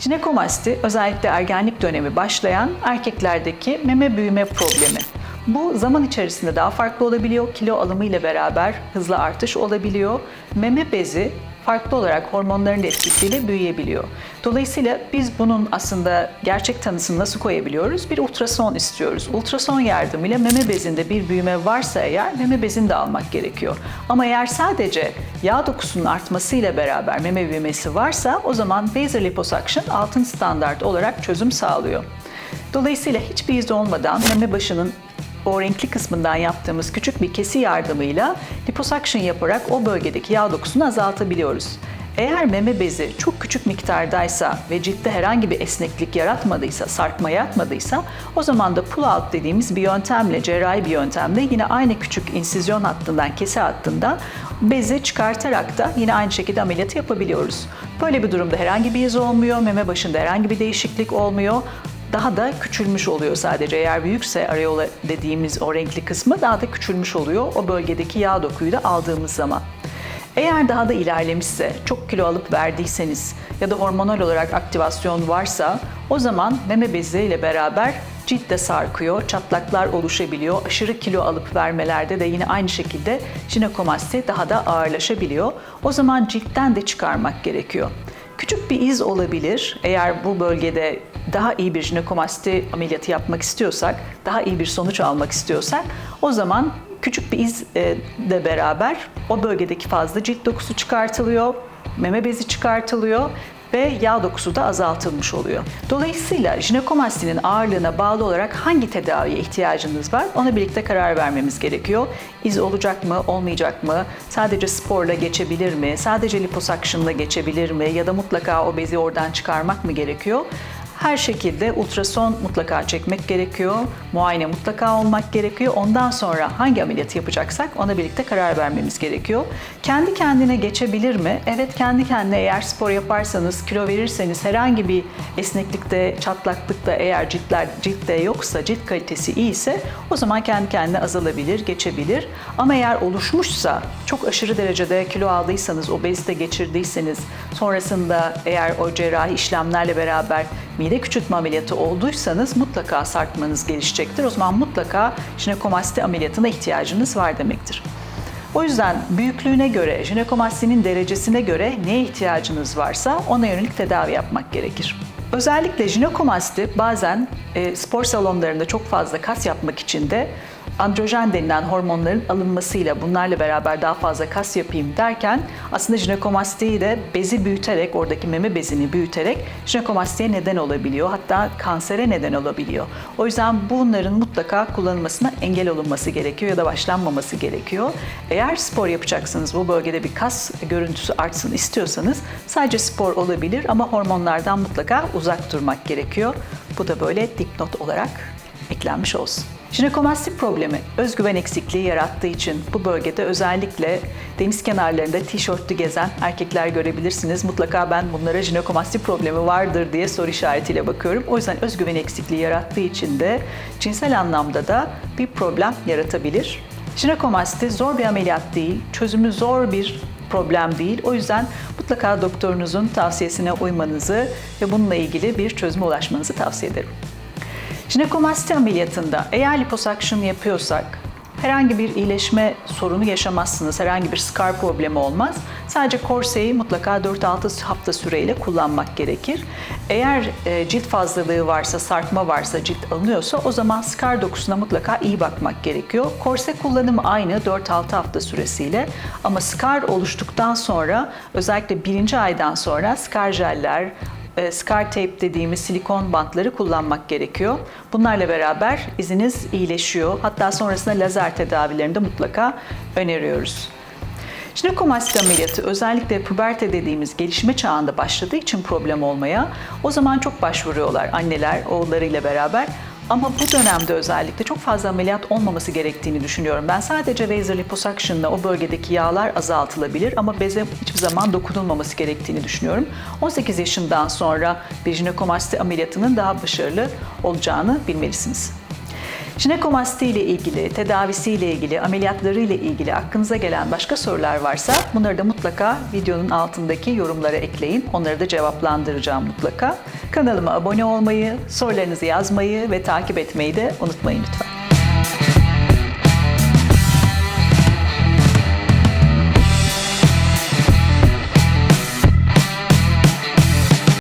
Jinekomasti özellikle ergenlik dönemi başlayan erkeklerdeki meme büyüme problemi. Bu zaman içerisinde daha farklı olabiliyor. Kilo alımı ile beraber hızlı artış olabiliyor. Meme bezi farklı olarak hormonların etkisiyle büyüyebiliyor. Dolayısıyla biz bunun aslında gerçek tanısını nasıl koyabiliyoruz? Bir ultrason istiyoruz. Ultrason yardımıyla meme bezinde bir büyüme varsa eğer meme bezini de almak gerekiyor. Ama eğer sadece yağ dokusunun artmasıyla beraber meme büyümesi varsa o zaman laser liposuction altın standart olarak çözüm sağlıyor. Dolayısıyla hiçbir iz olmadan meme başının o renkli kısmından yaptığımız küçük bir kesi yardımıyla liposuction yaparak o bölgedeki yağ dokusunu azaltabiliyoruz. Eğer meme bezi çok küçük miktardaysa ve ciltte herhangi bir esneklik yaratmadıysa, sarkma yaratmadıysa o zaman da pull out dediğimiz bir yöntemle, cerrahi bir yöntemle yine aynı küçük insizyon hattından, kese hattından bezi çıkartarak da yine aynı şekilde ameliyatı yapabiliyoruz. Böyle bir durumda herhangi bir iz olmuyor, meme başında herhangi bir değişiklik olmuyor daha da küçülmüş oluyor sadece. Eğer büyükse areola dediğimiz o renkli kısmı daha da küçülmüş oluyor o bölgedeki yağ dokuyu da aldığımız zaman. Eğer daha da ilerlemişse, çok kilo alıp verdiyseniz ya da hormonal olarak aktivasyon varsa o zaman meme bezi ile beraber cilt de sarkıyor, çatlaklar oluşabiliyor. Aşırı kilo alıp vermelerde de yine aynı şekilde jinekomasti daha da ağırlaşabiliyor. O zaman ciltten de çıkarmak gerekiyor. Küçük bir iz olabilir. Eğer bu bölgede daha iyi bir jinekomasti ameliyatı yapmak istiyorsak, daha iyi bir sonuç almak istiyorsak o zaman küçük bir izle beraber o bölgedeki fazla cilt dokusu çıkartılıyor, meme bezi çıkartılıyor ve yağ dokusu da azaltılmış oluyor. Dolayısıyla jinekomastinin ağırlığına bağlı olarak hangi tedaviye ihtiyacınız var ona birlikte karar vermemiz gerekiyor. İz olacak mı, olmayacak mı? Sadece sporla geçebilir mi? Sadece liposuction'la geçebilir mi? Ya da mutlaka o bezi oradan çıkarmak mı gerekiyor? Her şekilde ultrason mutlaka çekmek gerekiyor, muayene mutlaka olmak gerekiyor. Ondan sonra hangi ameliyatı yapacaksak ona birlikte karar vermemiz gerekiyor. Kendi kendine geçebilir mi? Evet kendi kendine eğer spor yaparsanız, kilo verirseniz herhangi bir esneklikte, çatlaklıkta eğer ciltler ciltte yoksa, cilt kalitesi iyiyse o zaman kendi kendine azalabilir, geçebilir. Ama eğer oluşmuşsa, çok aşırı derecede kilo aldıysanız, obezite geçirdiyseniz, sonrasında eğer o cerrahi işlemlerle beraber mide küçültme ameliyatı olduysanız mutlaka sarkmanız gelişecektir. O zaman mutlaka jinekomasti ameliyatına ihtiyacınız var demektir. O yüzden büyüklüğüne göre, jinekomastinin derecesine göre neye ihtiyacınız varsa ona yönelik tedavi yapmak gerekir. Özellikle jinekomasti bazen e, spor salonlarında çok fazla kas yapmak için de androjen denilen hormonların alınmasıyla bunlarla beraber daha fazla kas yapayım derken aslında jinekomastiyi de bezi büyüterek, oradaki meme bezini büyüterek jinekomastiye neden olabiliyor. Hatta kansere neden olabiliyor. O yüzden bunların mutlaka kullanılmasına engel olunması gerekiyor ya da başlanmaması gerekiyor. Eğer spor yapacaksınız, bu bölgede bir kas görüntüsü artsın istiyorsanız sadece spor olabilir ama hormonlardan mutlaka uzak durmak gerekiyor. Bu da böyle dipnot olarak eklenmiş olsun. Jinekomasti problemi özgüven eksikliği yarattığı için bu bölgede özellikle deniz kenarlarında tişörtlü gezen erkekler görebilirsiniz. Mutlaka ben bunlara jinekomasti problemi vardır diye soru işaretiyle bakıyorum. O yüzden özgüven eksikliği yarattığı için de cinsel anlamda da bir problem yaratabilir. Jinekomasti zor bir ameliyat değil, çözümü zor bir problem değil. O yüzden mutlaka doktorunuzun tavsiyesine uymanızı ve bununla ilgili bir çözüme ulaşmanızı tavsiye ederim. Jinekomasti ameliyatında eğer liposuction yapıyorsak herhangi bir iyileşme sorunu yaşamazsınız. Herhangi bir scar problemi olmaz. Sadece korseyi mutlaka 4-6 hafta süreyle kullanmak gerekir. Eğer e, cilt fazlalığı varsa, sarkma varsa, cilt alınıyorsa o zaman scar dokusuna mutlaka iyi bakmak gerekiyor. Korse kullanımı aynı 4-6 hafta süresiyle ama scar oluştuktan sonra özellikle birinci aydan sonra scar jeller, e, scar tape dediğimiz silikon bantları kullanmak gerekiyor. Bunlarla beraber iziniz iyileşiyor. Hatta sonrasında lazer tedavilerinde mutlaka öneriyoruz. Jinekomasti ameliyatı özellikle puberte dediğimiz gelişme çağında başladığı için problem olmaya o zaman çok başvuruyorlar anneler oğullarıyla beraber. Ama bu dönemde özellikle çok fazla ameliyat olmaması gerektiğini düşünüyorum. Ben sadece laser liposuction'la o bölgedeki yağlar azaltılabilir ama beze hiçbir zaman dokunulmaması gerektiğini düşünüyorum. 18 yaşından sonra bir jinekomasti ameliyatının daha başarılı olacağını bilmelisiniz. Jinekomasti ile ilgili, tedavisi ile ilgili, ameliyatları ile ilgili aklınıza gelen başka sorular varsa bunları da mutlaka videonun altındaki yorumlara ekleyin. Onları da cevaplandıracağım mutlaka. Kanalıma abone olmayı, sorularınızı yazmayı ve takip etmeyi de unutmayın lütfen.